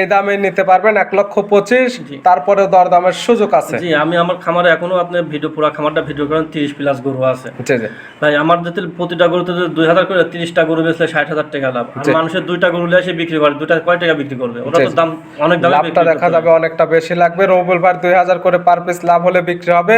এই দামে নিতে পারবেন এক লক্ষ পঁচিশ। তারপরে দরদামের সুযোগ আছে। জি আমি আমার খামারে এখনও আপনি ভিডিও পুরো খামারটা ভিডিও করেন তিরিশ প্লাস গরু আছে। ভাই আমার যদি প্রতিটা গরুতে দুই হাজার করে তিরিশটা গরু বেচলে ষাট হাজার টাকা লাভ। আর মানুষের দুইটা গরু নিয়ে এসে বিক্রি করে দুইটা কয় টাকা বিক্রি করবে? ওটা তো দাম অনেক দামে লাভটা দেখা যাবে অনেকটা বেশি লাগবে। রবুল বার দুই হাজার করে পার পিস লাভ হলে বিক্রি হবে।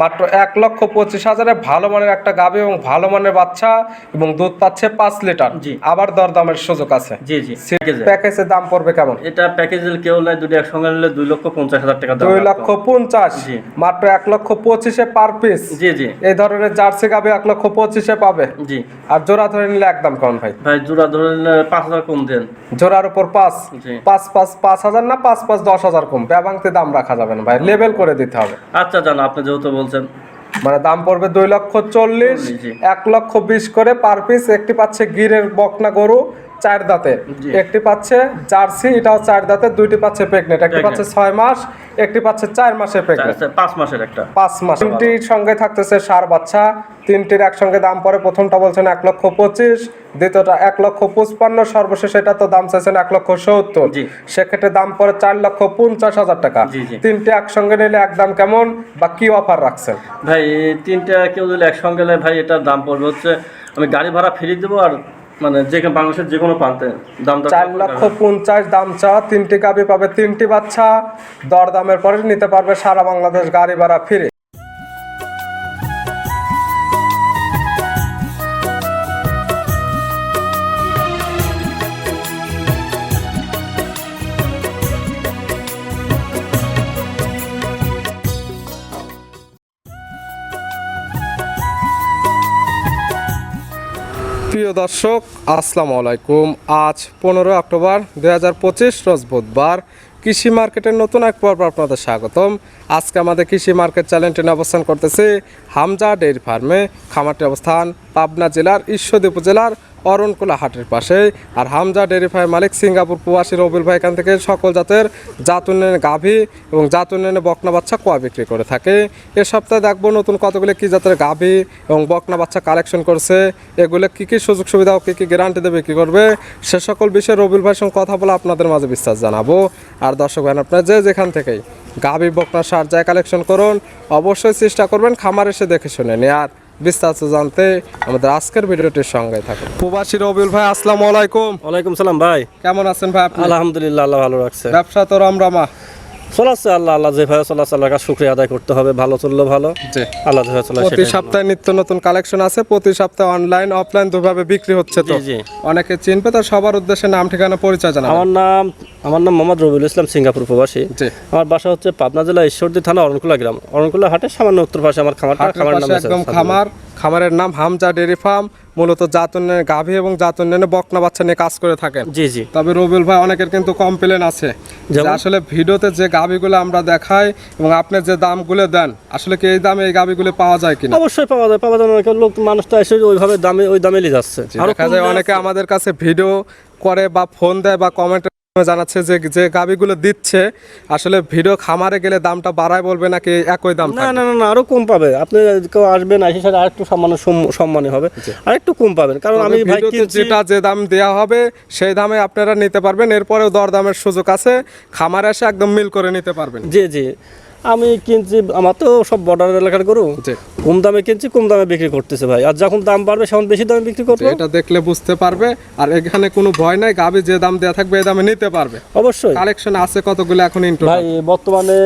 মাত্র এক লক্ষ পঁচিশ হাজারে ভালো মানের একটা গাভী এবং ভালো মানের বাচ্চা এবং দুধ পাচ্ছে পাঁচ লিটার। জি। আবার দরদামের সুযোগ আছে। জি জি। প্যাকেজে প্যাকেজের দাম পড়বে কেমন? এটা প্যাকেজের কেউ নাই দুটো একসঙ্গে নিলে দুই লক্ষ পঞ্চাশ হাজার টাকা দুই লক্ষ পঞ্চাশ? মাত্র এক লক্ষ পঁচিশে পার পিস জি জি। এই ধরনের জার্সি গাভী এক লক্ষ পঁচিশে পাবে? জি। আর জোড়া ধরে নিলে একদম কেমন ভাই? ভাই জোড়া ধরে নিলে পাঁচ হাজার কম দেন। জোড়ার উপর পাঁচ? পাঁচ পাঁচ পাঁচ হাজার না পাঁচ পাঁচ দশ হাজার কম? ব্যবাংতে দাম রাখা যাবে না ভাই লেবেল করে দিতে হবে। আচ্ছা জান আপনি যেহেতু বলছেন। মানে দাম পড়বে দুই লক্ষ চল্লিশ এক লক্ষ বিশ করে পার পিস একটি পাচ্ছে গিরের বকনা গরু চার দাঁতে। একটি পাচ্ছে জার্সি এটাও চার দাঁতে দুইটি পাচ্ছে প্রেগনেন্ট। একটি পাচ্ছে ছয় মাস একটি পাচ্ছে চার মাসের প্রেগনেন্ট পাঁচ মাসের একটা। পাঁচ মাস। তিনটির সঙ্গে থাকতেছে সার বাচ্চা। তিনটির একসঙ্গে দাম পড়ে প্রথমটা বলছেন এক লক্ষ পঁচিশ দ্বিতীয়টা এক লক্ষ পঁচপান্ন সর্বশেষ এটা তো দাম চাইছেন এক লক্ষ সত্তর। সেক্ষেত্রে দাম পড়ে চার লক্ষ পঞ্চাশ হাজার টাকা। তিনটে একসঙ্গে নিলে এক দাম কেমন বা কি অফার রাখছেন? ভাই তিনটা কেউ যদি একসঙ্গে নেয় ভাই এটার দাম পড়বে হচ্ছে আমি গাড়ি ভাড়া ফিরিয়ে দেবো আর মানে যে বাংলাদেশের যে কোনো প্রান্তে দাম চার লক্ষ পঞ্চাশ দাম চা তিনটি গাবি পাবে তিনটি বাচ্চা। দর দামের পরে নিতে পারবে সারা বাংলাদেশ গাড়ি ভাড়া ফিরে। প্রিয় দর্শক, আসসালামু আলাইকুম। আজ পনেরো অক্টোবর দু হাজার পঁচিশ, রোজ বুধবার। কৃষি মার্কেটের নতুন এক পর্ব আপনাদের স্বাগতম। আজকে আমাদের কৃষি মার্কেট চ্যানেলটি অবস্থান করতেছে হামজা ডেইরি ফার্মে। খামারটি অবস্থান পাবনা জেলার ঈশ্বরদী উপজেলার অরণকুলা হাটের পাশে। আর হামজা ডেয়ারি ফার্ম মালিক সিঙ্গাপুর প্রবাসী রবিল ভাই এখান থেকে সকল জাতের জাত উন্নয়নে গাভী এবং জাত উন্নয়নে বকনা বাচ্চা কোয়া বিক্রি করে থাকে। এ সপ্তাহে দেখব নতুন কতগুলি কী জাতের গাভী এবং বকনা বাচ্চা কালেকশন করছে। এগুলো কী কী সুযোগ সুবিধা ও কী কী গ্যারান্টি দেবে বিক্রি করবে, সে সকল বিষয়ে রবিল ভাইয়ের সঙ্গে কথা বলে আপনাদের মাঝে বিশ্বাস জানাব। আর দর্শক ভাই আপনারা যে যেখান থেকেই গাভী, বকনা, সার যায় কালেকশন করুন, অবশ্যই চেষ্টা করবেন খামার এসে দেখে শুনে নিয়ে আর বিস্তারিত জানতে আমাদের আজকের ভিডিওটির সঙ্গে থাকুন। প্রবাসী রবিউল ভাই আসসালামু আলাইকুম। ওয়ালাইকুম সালাম ভাই। কেমন আছেন ভাই আলহামদুলিল্লাহ আল্লাহ ভালো রাখছে। ব্যবসা তো রমরমা। চলাচ্ছে আল্লাহ আল্লাহ যেভাবে চলাচ্ছে আল্লাহর কাছে শুক্রিয়া আদায় করতে হবে ভালো চলল ভালো। আল্লাহ যেভাবে প্রতি সপ্তাহে নিত্য নতুন কালেকশন আছে প্রতি সপ্তাহে অনলাইন অফলাইন দুভাবে বিক্রি হচ্ছে তো। অনেকে চিনবে তো সবার উদ্দেশ্যে নাম ঠিকানা পরিচয় জানাবেন। আমার নাম আমার নাম মোহাম্মদ রবিউল ইসলাম সিঙ্গাপুর প্রবাসী। আমার বাসা হচ্ছে পাবনা জেলা ঈশ্বরদী থানা অরণকুলা গ্রাম। অরণকুলা হাটের সামান্য উত্তর পাশে আমার খামারটা হাটের খামারের নাম একদম খামার। খামারের নাম হামজা ডেয়ারি ফার্ম মূলত জাত উন্নয়নে গাভী এবং জাত উন্নয়নে বকনা বাচ্চা নিয়ে কাজ করে থাকেন। জি জি। তবে রবিউল ভাই অনেকের কিন্তু কমপ্লেন আছে যে আসলে ভিডিওতে যে গাভীগুলো আমরা দেখাই এবং আপনি যে দামগুলো দেন আসলে কি এই দামে এই গাভীগুলো পাওয়া যায় কিনা? অবশ্যই পাওয়া যায় পাওয়া যায়। অনেক লোক মানুষ তো এসে ওইভাবে দামে ওই দামে নিয়ে যাচ্ছে। আরও দেখা যায় অনেকে আমাদের কাছে ভিডিও করে বা ফোন দেয় বা কমেন্টে জানাচ্ছে যে যে গাবিগুলো দিচ্ছে আসলে ভিডিও খামারে গেলে দামটা বাড়ায় বলবে নাকি একই দাম না না না না আরও কম পাবে। আপনি কেউ আসবেন আসি সাথে আরেকটু সম্মান সম্মানই হবে। আর একটু কম পাবেন কারণ আমি ভাই যেটা যে দাম দেওয়া হবে সেই দামে আপনারা নিতে পারবেন। এরপরেও দরদামের সুযোগ আছে। খামারে এসে একদম মিল করে নিতে পারবেন। জি জি। আমি কিনছি আমার তো সব বর্ডার এলাকার গরু। কম দামে কিনছি কম দামে বিক্রি করতেছে ভাই। আর যখন দাম বাড়বে তখন বেশি দামে বিক্রি করবে। এটা দেখলে বুঝতে পারবে। আর এখানে কোনো ভয় নাই গাবি যে দাম দেওয়া থাকবে এই দামে নিতে পারবে। অবশ্যই। কালেকশন আছে কতগুলো এখন ইন্ট্রো ভাই বর্তমানে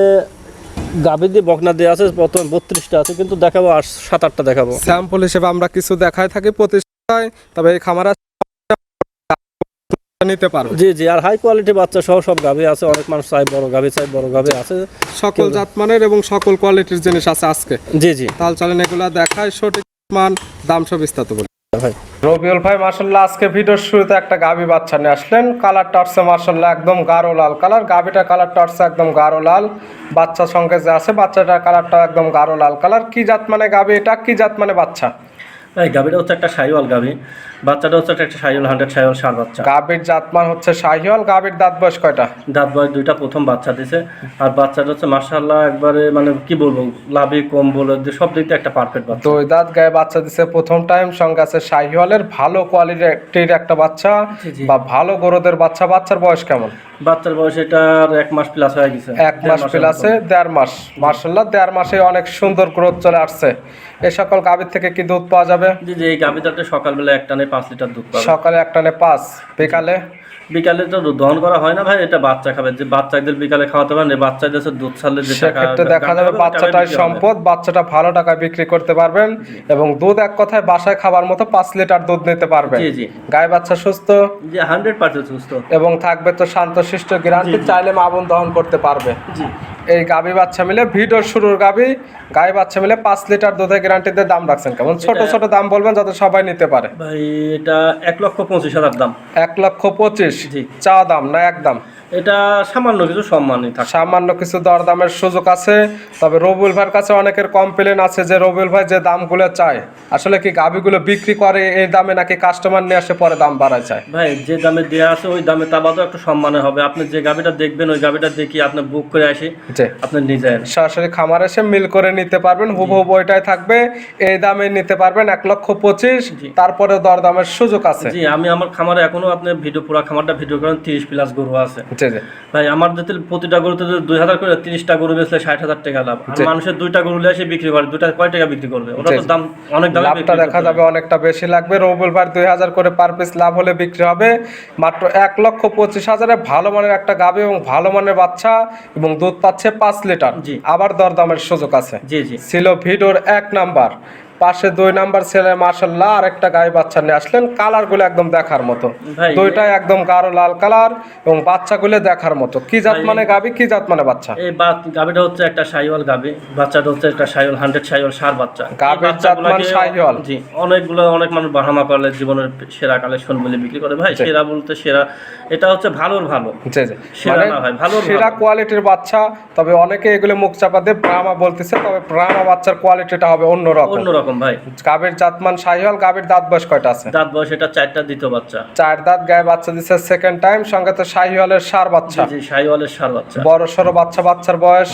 গাভী দিয়ে বকনা দিয়ে আছে বর্তমানে বত্রিশটা আছে কিন্তু দেখাবো আর সাত আটটা দেখাবো। স্যাম্পল হিসেবে আমরা কিছু দেখায় থাকি প্রতিষ্ঠায় তবে এই খামার নিতে পারবে? জি জি আর হাই কোয়ালিটি বাচ্চা সহ সব গাভী আছে। অনেক মানুষ চাই বড় গাভী চাই বড় গাভী আছে। সকল জাতমানের এবং সকল কোয়ালিটির জিনিস আছে আজকে। জি জি। তাল চলেন এগুলা দেখায় সঠিক মান দাম সব বিস্তারিত বলি। ভাই। রবিউল ভাই মার্শাল্লাহ আজকে ভিডিওর শুরুতে একটা গাবি বাচ্চা নিয়ে আসলেন। কালারটা হচ্ছে মার্শাল্লাহ একদম গাঢ় লাল কালার গাবিটা কালারটা হচ্ছে একদম গাঢ় লাল। বাচ্চা সঙ্গে যে আছে বাচ্চাটার কালারটা একদম গাঢ় লাল কালার কি জাত মানে গাবি এটা? কি জাত মানে বাচ্চা? এই গাভীটা হচ্ছে একটা সাইওয়াল গাভী। বাচ্চাটা হচ্ছে একটা হান্ড্রেড সার বাচ্চা। গাভীর জাতমান হচ্ছে গাভীর দাঁত বয়স কয়টা? দাঁত বয়স দুইটা প্রথম বাচ্চা দিছে। আর বাচ্চাটা হচ্ছে মার্শাল্লাহ একবারে মানে কি বলব লাভি কম বলে যে সব দিক একটা পারফেক্ট বাচ্চা। দুই দাঁত গায়ে বাচ্চা দিছে প্রথম টাইম সঙ্গে আছে ভালো কোয়ালিটির একটা বাচ্চা। বা ভালো গরুদের বাচ্চা। বাচ্চার বয়স কেমন? বাচ্চার বয়স এটার এক মাস প্লাস হয়ে গেছে। এক মাস প্লাসে দেড় মাস। মার্শাল্লাহ দেড় মাসে অনেক সুন্দর গ্রোথ চলে আসছে। এই সকল গাভীর থেকে কি দুধ পাওয়া যাবে। জি জি এই গাভীর সকালবেলা এক টানে পাঁচ লিটার দুধ পাবে। সকালে একটানে পাঁচ বিকালে? বিকালে তো দুধ দহন করা হয় না ভাই এটা বাচ্চা খাবে। যে বাচ্চাদের বিকালে খাওয়াতে পারেন বাচ্চাদের দুধ ছাড়লে যে টাকা সেক্ষেত্রে দেখা যাবে হবে। সম্পদ বাচ্চাটা ভালো টাকায় বিক্রি করতে পারবেন এবং দুধ এক কথায় বাসায় খাবার মতো পাঁচ লিটার দুধ নিতে পারবেন। জি জি। গায়ে বাচ্চা সুস্থ? জি হান্ড্রেড পার্সেন্ট সুস্থ। এবং থাকবে তো শান্তশিষ্ট গ্যারান্টি চাইলে মাবুন দহন করতে পারবে। জি। এই গাবি বাচ্চা মিলে ভিডিওর শুরুর গাভী গায়ে বাচ্চা মিলে পাঁচ লিটার দুধের গ্যারান্টিতে দাম রাখছেন কেমন? ছোট ছোট দাম বলবেন যাতে সবাই নিতে পারে। ভাই এটা এক লক্ষ পঁচিশ হাজার দাম। এক লক্ষ পঁচিশ? জি। চা দাম না একদম এটা সামান্য কিছু সম্মানই থাকে। সামান্য কিছু দরদামের সুযোগ আছে তবে রবিউল ভাইয়ের কাছে অনেকের কমপ্লেন আছে যে রবিউল ভাই যে দামগুলো চায় আসলে কি গাবিগুলো বিক্রি করে এই দামে নাকি কাস্টমার নিয়ে আসে পরে দাম বাড়ায় চায়? ভাই যে দামে দেওয়া আছে ওই দামে তা বাদেও একটু সম্মানে হবে। আপনি যে গাভিটা দেখবেন ওই গাভিটা দেখি আপনি বুক করে আসি আপনি নিজে সরাসরি খামার এসে মিল করে নিতে পারবেন হুবহু ওইটাই থাকবে। এই দামে নিতে পারবেন এক লক্ষ পঁচিশ তারপরে দরদামের সুযোগ আছে। জি আমি আমার খামারে এখনও আপনি ভিডিও পুরো খামারটা ভিডিও করেন তিরিশ প্লাস গরু আছে। ভাই আমার যদি প্রতিটা গরুতে দুই হাজার করে তিরিশটা গরু বেচলে ষাট হাজার টাকা লাভ। আর মানুষের দুইটা গরু এসে বিক্রি করে দুইটা কয় টাকা বিক্রি করবে? ওটা তো দাম অনেক দামে লাভটা দেখা যাবে অনেকটা বেশি লাগবে। ভাই দুই হাজার করে পার পিস লাভ হলে বিক্রি হবে। মাত্র এক লক্ষ পঁচিশ হাজারে ভালো মানের একটা গাভী এবং ভালো মানের বাচ্চা এবং দুধ পাচ্ছে পাঁচ লিটার। জি। আবার দরদামের সুযোগ আছে। জি জি। ছিল ভিডিওর এক নাম্বার। পাশে দুই নাম্বার ছেলে মার্শাল্লাহ আর একটা গায়ে বাচ্চা নিয়ে আসলেন। কালারগুলো একদম দেখার মতো। দুইটাই একদম গাঢ় লাল কালার এবং বাচ্চাগুলো দেখার মতো। কি জাত মানে গাভী কি জাত মানে বাচ্চা? এই বা গাভিটা হচ্ছে একটা সাইওয়াল গাবি। বাচ্চাটা হচ্ছে একটা সাইওয়াল হান্ড্রেড সাইওয়াল সার বাচ্চা। গাভীর বাচ্চাগুলোকে- জাতমান শাহিওয়াল। জি অনেকগুলো অনেক মানুষ বাহামা করলে জীবনের সেরা কালেকশন বলে বিক্রি করে। ভাই সেরা বলতে সেরা এটা হচ্ছে ভালোর ভালো। জি জি। সেরা মানে না ভাই, ভালোর সেরা কোয়ালিটির বাচ্চা তবে অনেকে এগুলো মুখ চাপা দিয়ে ব্রাহ্মা বলতেছে তবে ব্রাহ্মা বাচ্চার কোয়ালিটিটা হবে অন্যরকম। অন্যরকম। ভাই? গাবের জাতমান শাহিওয়াল গাভীর দাঁত বয়স কয়টা আছে? দাঁত বয়স এটা চারটা দ্বিতীয় বাচ্চা। চার দাঁত গায়ে বাচ্চা দিছে সেকেন্ড টাইম সঙ্গে তো শাহিওয়ালের সার বাচ্চা। জি সাইওয়ালের সার বাচ্চা। বড় সড়ো বাচ্চা বাচ্চার বয়স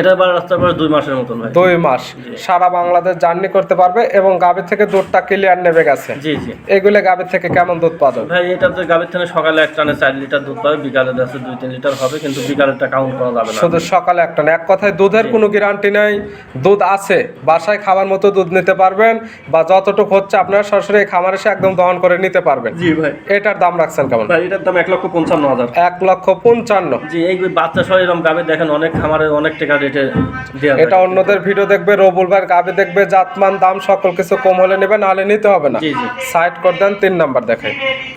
এটা বার রাস্তার পরে দুই মাসের মতন ভাই দুই মাস। সারা বাংলাদেশ জার্নি করতে পারবে এবং গাভীর থেকে দুধটা ক্লিয়ার নেবে গেছে। জি জি। এগুলো গাভীর থেকে কেমন দুধ পাওয়া যাবে? ভাই এটা তো গাভীর থেকে সকালে এক টানে চার লিটার দুধ পাবে বিকালে আছে দুই তিন লিটার হবে কিন্তু বিকালেরটা কাউন্ট করা যাবে না। শুধু সকালে একটা না এক কথায় দুধের কোনো গ্যারান্টি নেই। দুধ আছে। বাসায় খাবার মতো দুধ নিতে পারবেন বা যতটুকু হচ্ছে আপনারা সরাসরি এই খামার এসে একদম দহন করে নিতে পারবেন। জি ভাই। এটার দাম রাখছেন কেমন? ভাই এটার দাম এক লক্ষ পঞ্চান্ন হাজার। এক লক্ষ পঞ্চান্ন। জি এই বাচ্চা সহ এরকম গাবে দেখেন অনেক খামারে অনেক টাকা রেটে এটা অন্যদের ভিডিও দেখবে ভাইয়ের গাবে দেখবে জাতমান দাম সকল কিছু কম হলে নেবে নাহলে নিতে হবে না। সাইড করে দেন তিন নাম্বার দেখে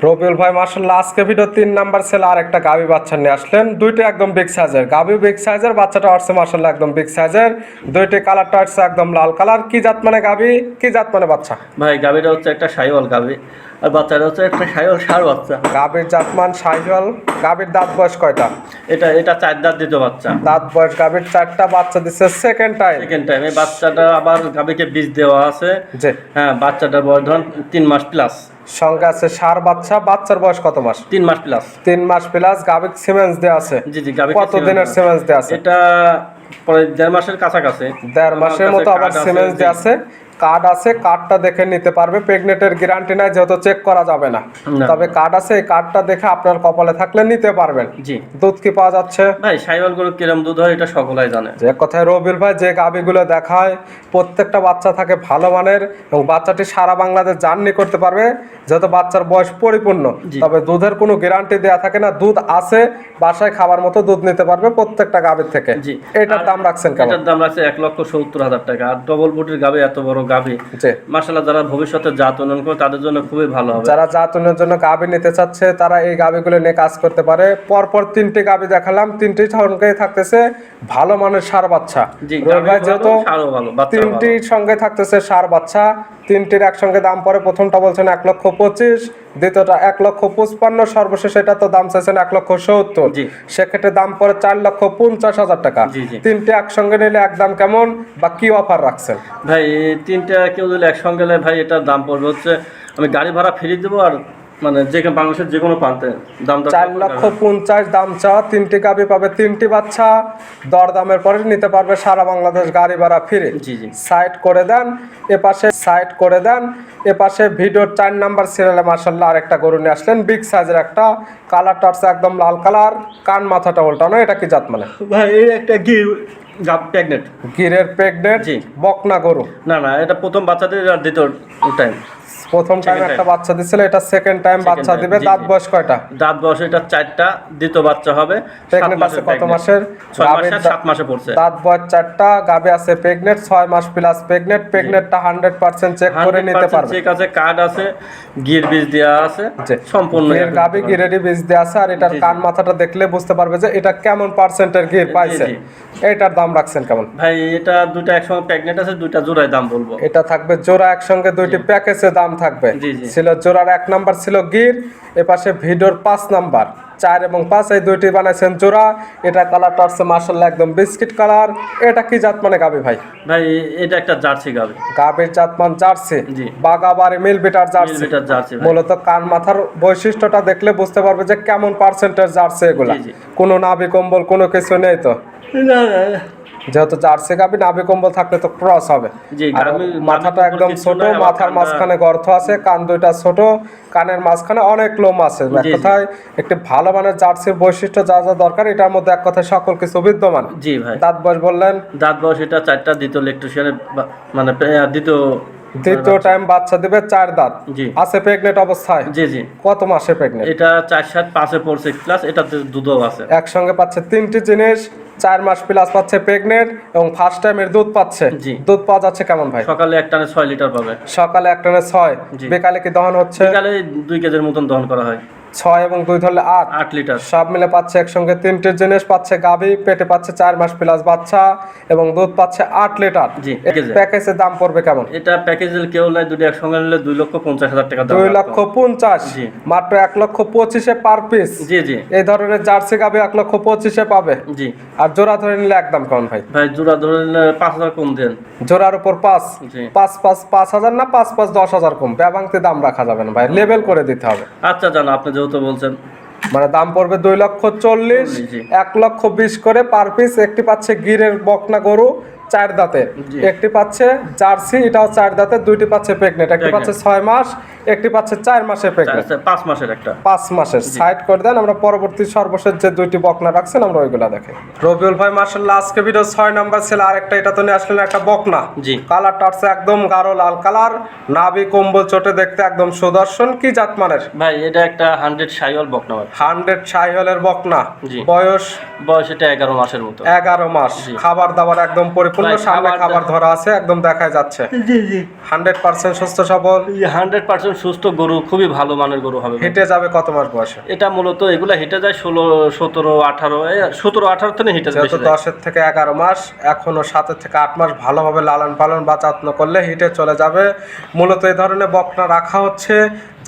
রবিউল ভাই মার্শাল্লাহ আজকে ভিডিও তিন নাম্বার ছেলে আর একটা গাবি বাচ্চা নিয়ে আসলেন। দুইটা একদম বিগ সাইজের গাবি বিগ সাইজের বাচ্চাটা আসছে মার্শাল্লাহ একদম বিগ সাইজের দুইটি কালারটা আসছে একদম লাল কালার কি জাত মানে গাবি কি জাত মানে বাচ্চা? ভাই গাবিটা হচ্ছে একটা সাইওয়াল গাবি। আর বাচ্চাটা হচ্ছে একটা সাইওয়াল সার বাচ্চা। গাবির জাতমান সাইহল গাবির দাঁত বয়স কয়টা? এটা এটা চার দাঁত দিত বাচ্চা। দাঁত বয়স গাবির চারটা বাচ্চা দিচ্ছে সেকেন্ড টাইম সেকেন্ড টাইম এই বাচ্চাটা আবার গাবিকে বীজ দেওয়া আছে। যে হ্যাঁ বাচ্চাটার বয়স ধরুন তিন মাস প্লাস সঙ্গে আছে সার বাচ্চা বাচ্চার বয়স কত মাস? তিন মাস প্লাস তিন মাস প্লাস গাবিক সিমেন্স দেওয়া আছে। জি জি গাবি কত দিনের সিমেন্স দেওয়া আছে? এটা পরে দেড় মাসের কাছাকাছি। দেড় মাসের মতো আবার সিমেন্স দেওয়া আছে। কার্ড আছে কার্ডটা দেখে নিতে পারবে। প্রেগনেন্টের গ্যারান্টি নাই যেহেতু চেক করা যাবে না। তবে কার্ড আছে এই কার্ডটা দেখে আপনার কপালে থাকলে নিতে পারবেন। জি। দুধ কি পাওয়া যাচ্ছে? ভাই সাইওয়াল গরু কিরম দুধ হয় এটা সকলাই জানে। যে কথায় রবিল ভাই যে গাবিগুলো দেখায় প্রত্যেকটা বাচ্চা থাকে ভালো মানের এবং বাচ্চাটি সারা বাংলাদেশ জার্নি করতে পারবে যেহেতু বাচ্চার বয়স পরিপূর্ণ। তবে দুধের কোনো গ্যারান্টি দেওয়া থাকে না দুধ আছে বাসায় খাবার মতো দুধ নিতে পারবে প্রত্যেকটা গাবির থেকে। জি। এটার দাম রাখছেন কেমন? এটার দাম রাখছে এক লক্ষ সত্তর হাজার টাকা। আর ডবল বুটির গাবি এত বড় গাবি যে মার্শাল্লাহ যারা ভবিষ্যতে জাত উন্নয়ন করে তাদের জন্য খুবই ভালো হবে। যারা জাতনের জন্য গাবি নিতে চাচ্ছে তারা এই গাবিগুলো নিয়ে কাজ করতে পারে। পরপর তিনটি গাবি দেখালাম। তিনটি সঙ্গে থাকতেছে ভালো মানের সার বাচ্চা। যেহেতু তিনটির সঙ্গে থাকতেছে সার বাচ্চা। তিনটির একসঙ্গে দাম পড়ে প্রথমটা বলছেন এক লক্ষ পঁচিশ দ্বিতীয়টা এক লক্ষ পঁচপান্ন সর্বশেষ এটা তো দাম চাইছেন এক লক্ষ সত্তর। সেক্ষেত্রে দাম পড়ে চার লক্ষ পঞ্চাশ হাজার টাকা। তিনটে একসঙ্গে নিলে একদম কেমন? বা কি অফার রাখছেন? ভাই তিনটা কেউ যদি একসঙ্গে নেয় ভাই এটার দাম পড়বে। হচ্ছে আমি গাড়ি ভাড়া ফ্রি দেবো আর মানে যেখানে বাংলাদেশের যে কোনো প্রান্তে দাম চার লক্ষ পঞ্চাশ দাম চাওয়া তিনটি গাবি পাবে তিনটি বাচ্চা দর দামের পরে নিতে পারবে সারা বাংলাদেশ গাড়ি ভাড়া ফিরে। জি জি। সাইড করে দেন এ পাশে সাইড করে দেন এ পাশে ভিডিওর চার নাম্বার সিরিয়ালে মার্শাল্লাহ আরেকটা গরু নিয়ে আসলেন বিগ সাইজের একটা কালার টার্স একদম লাল কালার কান মাথাটা উল্টানো এটা কি জাত মানে? ভাই এই একটা গির প্রেগনেন্ট গিরের প্রেগনেন্ট জি। বকনা গরু। না না এটা প্রথম বাচ্চাদের আর দ্বিতীয় টাইম প্রথম টাইম একটা বাচ্চা দিছিল এটা সেকেন্ড টাইম বাচ্চা দিবে দাঁত বয়স কয়টা? দাঁত বয়স এটা চারটা দ্বিতীয় বাচ্চা হবে প্রেগনেন্ট আছে কত মাসের? সাত মাসে পড়ছে। দাঁত বয়স চারটা গাবে আছে প্রেগনেন্ট ছয় মাস প্লাস প্রেগনেন্ট প্রেগনেন্টটা হান্ড্রেড পার্সেন্ট চেক করে নিতে পারবে। চেক আছে কার্ড আছে গির বীজ দেওয়া আছে সম্পূর্ণ এর গাবি গিরেরই বীজ দেওয়া আছে আর এটার। কান মাথাটা দেখলে বুঝতে পারবে যে এটা কেমন পার্সেন্টের গির পাইছে। এটার দাম রাখছেন কেমন? ভাই এটা দুটো একসঙ্গে প্রেগনেন্ট আছে দুইটা জোড়ায় দাম বলব। এটা থাকবে জোড়া একসঙ্গে দুইটি প্যাকেজে দাম থাকবে। ছিল জোড়ার এক নাম্বার ছিল গির এ পাশে ভিডিওর পাঁচ নাম্বার চার এবং পাঁচ এই দুইটি বানাইছেন জোড়া এটা কালারটা হচ্ছে মার্শাল্লাহ একদম বিস্কিট কালার এটা কি জাত মানে গাবি ভাই ভাই এটা একটা জার্সি গাবে গাবির জাতমান জার্সি জি। বাগাবাড়ি মিল বিটার জার্সি মিলবিটার জার্সি। মূলত কান মাথার বৈশিষ্ট্যটা দেখলে বুঝতে পারবে যে কেমন পার্সেন্টেজ জার্সি এগুলা। কোনো নাভি কম্বল কোনো কিছু নেই তো না, না। যেহেতু জার্সি গাবি নাভি কম্বল থাকলে তো ক্রস হবে। আর মাথাটা একদম ছোট মাথার মাঝখানে গর্ত আছে কান দুইটা ছোট কানের মাঝখানে অনেক লোম আছে। এক কথায় একটি ভালো মানের জার্সির বৈশিষ্ট্য যা যা দরকার এটার মধ্যে এক কথায় সকল কিছু বিদ্যমান। জি ভাই। দাঁত বয়স বললেন। দাঁত বয়স এটা চারটা দ্বিতীয় ইলেকট্রিশিয়ানের মানে দ্বিতীয় দ্বিতীয় টাইম বাচ্চা দিবে চার দাঁত। জি। আছে প্রেগনেন্ট অবস্থায়? জি জি। কত মাসে প্রেগনেন্ট এটা চার সাত পাঁচে পড়ছে প্লাস এটাতে দুধও আছে। একসঙ্গে পাচ্ছে তিনটি জিনিস। চার মাস প্লাস পাচ্ছে প্রেগনেন্ট এবং ফার্স্ট টাইমের দুধ পাচ্ছে। দুধ পাওয়া যাচ্ছে কেমন ভাই? সকালে এক টানে ছয় লিটার পাবে। সকালে এক টানে ছয়। বিকালে কি দহন হচ্ছে? বিকালে দুই কেজির মতন দহন করা হয়। ছয় এবং দুই ধরলে আট। আট লিটার। সব মিলে পাচ্ছে একসঙ্গে তিনটে জিনিস পাচ্ছে গাভী পেটে পাচ্ছে চার মাস প্লাস বাচ্চা এবং দুধ পাচ্ছে আট লিটার। জি, প্যাকেজের দাম পড়বে কেমন? এটা প্যাকেজের কেউ নাই দুটো একসঙ্গে নিলে দুই লক্ষ পঞ্চাশ হাজার টাকা দুই লক্ষ পঞ্চাশ মাত্র এক লক্ষ পঁচিশে পার পিস জি জি। এই ধরনের জার্সি গাভী এক লক্ষ পঁচিশে পাবে। জি। আর জোড়া ধরে নিলে একদম কেমন ভাই? ভাই জোড়া ধরে নিলে পাঁচ হাজার কম দেন। জোড়ার উপর পাঁচ। পাঁচ পাঁচ পাঁচ হাজার না পাঁচ পাঁচ দশ হাজার কম। ব্যবাংতে দাম রাখা যাবে না ভাই লেবেল করে দিতে হবে। আচ্ছা জানো আপনি যেহেতু বলছেন। মানে দাম পড়বে দুই লক্ষ চল্লিশ এক লক্ষ বিশ করে পার পিস একটি পাচ্ছে গিরের বকনা গরু চার দাঁতের একটি পাচ্ছে জার্সি এটাও চার দাঁতের দুইটি পাচ্ছে প্রেগনেন্ট। একটি পাচ্ছে ছয় মাস একটি পাচ্ছে চার মাসের প্রেগনেন্ট। পাঁচ মাসের একটা। পাঁচ মাসের। সাইড করে দেন আমরা পরবর্তী সর্বশেষ যে দুইটি বকনা রাখছেন আমরা ওইগুলা দেখে। রবিউল ভাই মার্শাল্লাহ আজকে ভিডিও ছয় নাম্বার ছিল আরেকটা এটা তো নিয়ে আসলেন একটা বকনা। জি। কালারটা হচ্ছে একদম গাঢ় লাল কালার নাভি কম্বল চোটে দেখতে একদম সুদর্শন। কি জাত মানের? ভাই এটা একটা হান্ড্রেড সাইওয়াল বকনাবাদ হান্ড্রেড সাইহলের বকনা। জি। বয়স? বয়স এটা এগারো মাসের মতো। এগারো মাস। খাবার দাবার একদম পরিপূর্ণ। ভাই, সামনে খাবার ধরা আছে একদম দেখা যাচ্ছে। জি জি। হান্ড্রেড পার্সেন্ট সুস্থ সবল। হান্ড্রেড পার্সেন্ট সুস্থ গরু খুবই ভালো মানের গরু হবে হেঁটে যাবে কত মাস বয়সে? এটা মূলত এগুলা হেঁটে যায় ষোলো সতেরো আঠারো সতেরো আঠারো থেকে হেঁটে যায়। দশের থেকে এগারো মাস এখনও সাতের থেকে আট মাস ভালোভাবে লালন পালন বা যত্ন করলে হিটে চলে যাবে। মূলত এই ধরনের বকনা রাখা হচ্ছে।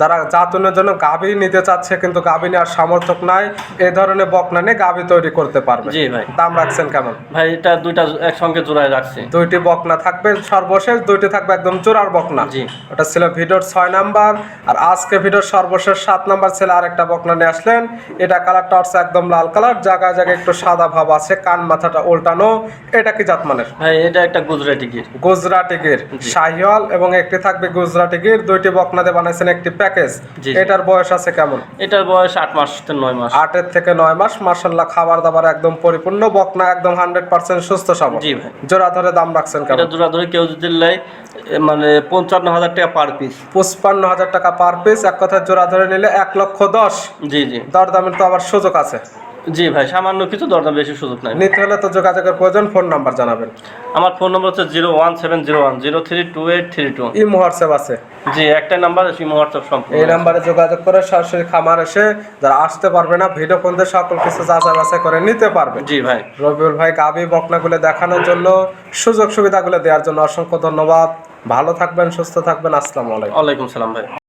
যারা জাতনের জন্য গাভী নিতে চাচ্ছে কিন্তু গাভী নেওয়ার সামর্থক নাই এই ধরনের বকনা নিয়ে গাভী তৈরি করতে পারবে। জি ভাই। দাম রাখছেন কেমন? ভাই এটা দুইটা একসঙ্গে জোড়ায় রাখছি দুইটি বকনা থাকবে সর্বশেষ দুইটি থাকবে একদম চূড়ার বকনা। জি। ওটা ছিল ভিডিওর ছয় নাম্বার। আর আজকে ভিডিওর সর্বশেষ সাত নাম্বার ছিল আরেকটা বকনা নিয়ে আসলেন। এটা কালারটা হচ্ছে একদম লাল কালার জায়গায় জায়গায় একটু সাদা ভাব আছে কান মাথাটা উল্টানো। এটা কি জাত মানের? ভাই এটা একটা গুজরাটি গির। গুজরাটি গির শাহিওয়াল এবং একটি থাকবে গুজরাটি গির। দুইটি বকনাতে বানাইছেন একটি প্যাকেজ। এটার বয়স আছে কেমন? এটার বয়স আট মাস থেকে নয় মাস। আটের থেকে নয় মাস। মার্শাল্লাহ খাবার দাবার একদম পরিপূর্ণ। বকনা একদম হান্ড্রেড পার্সেন্ট সুস্থ সবল। জি ভাই। জোড়া ধরে দাম রাখছেন এটা কেমন জোড়া ধরে কেউ যদি নেয় মানে পঞ্চান্ন হাজার টাকা পার পিস পঁচপান্ন হাজার টাকা পার পিস এক কথায় জোড়া ধরে নিলে এক লক্ষ দশ। জি জি। দর দামের তো আবার সুযোগ আছে। জি ভাই সামান্য কিছু দরদাম বেশি সুযোগ নাই। নিতে হলে তো যোগাযোগের প্রয়োজন ফোন নাম্বার জানাবেন। আমার ফোন নম্বর হচ্ছে zero one seven zero one zero three two eight three two. ই হোয়াটসঅ্যাপ আছে। জি একটা নাম্বার আছে হোয়াটসঅ্যাপ সম্পূর্ণ এই নাম্বারে যোগাযোগ করে সরাসরি খামার এসে যারা আসতে পারবে না ভিডিও ফোন দিয়ে সকল কিছু যাচাই বাছাই করে নিতে পারবে। জি ভাই। রবিউল ভাই গাবি বকনাগুলো দেখানোর জন্য সুযোগ সুবিধাগুলো দেওয়ার জন্য অসংখ্য ধন্যবাদ। ভালো থাকবেন সুস্থ থাকবেন আসসালামু আলাইকুম। ওয়ালাইকুম সালাম ভাই।